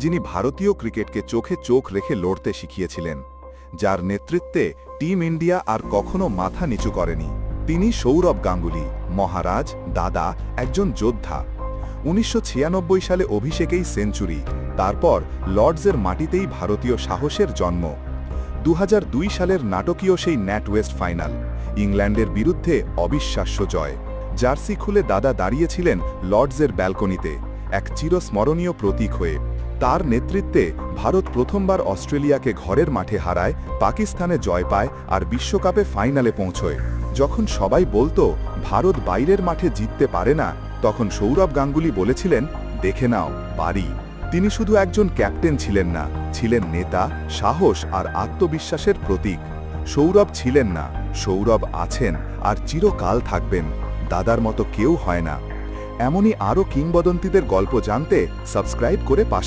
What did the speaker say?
যিনি ভারতীয় ক্রিকেটকে চোখে চোখ রেখে লড়তে শিখিয়েছিলেন, যার নেতৃত্বে টিম ইন্ডিয়া আর কখনো মাথা নিচু করেনি। তিনি সৌরভ গাঙ্গুলি, মহারাজ, দাদা, একজন যোদ্ধা। উনিশশো ছিয়ানব্বই সালে অভিষেকেই সেঞ্চুরি, তারপর লর্ডসের মাটিতেই ভারতীয় সাহসের জন্ম। দু হাজার দুই সালের নাটকীয় সেই ন্যাট ওয়েস্ট ফাইনাল, ইংল্যান্ডের বিরুদ্ধে অবিশ্বাস্য জয়। জার্সি খুলে দাদা দাঁড়িয়েছিলেন লর্ডসের ব্যালকনিতে, এক চিরস্মরণীয় প্রতীক হয়ে। তার নেতৃত্বে ভারত প্রথমবার অস্ট্রেলিয়াকে ঘরের মাঠে হারায়, পাকিস্তানে জয় পায় আর বিশ্বকাপে ফাইনালে পৌঁছয়। যখন সবাই বলতো, ভারত বাইরের মাঠে জিততে পারে না, তখন সৌরভ গাঙ্গুলি বলেছিলেন, দেখে নাও, পারি। তিনি শুধু একজন ক্যাপ্টেন ছিলেন না, ছিলেন নেতা, সাহস আর আত্মবিশ্বাসের প্রতীক। সৌরভ ছিলেন না, সৌরভ আছেন আর চিরকাল থাকবেন, দাদার মতো কেউ হয় না। এমনই আরও কিংবদন্তিদের গল্প জানতে সাবস্ক্রাইব করে পাশে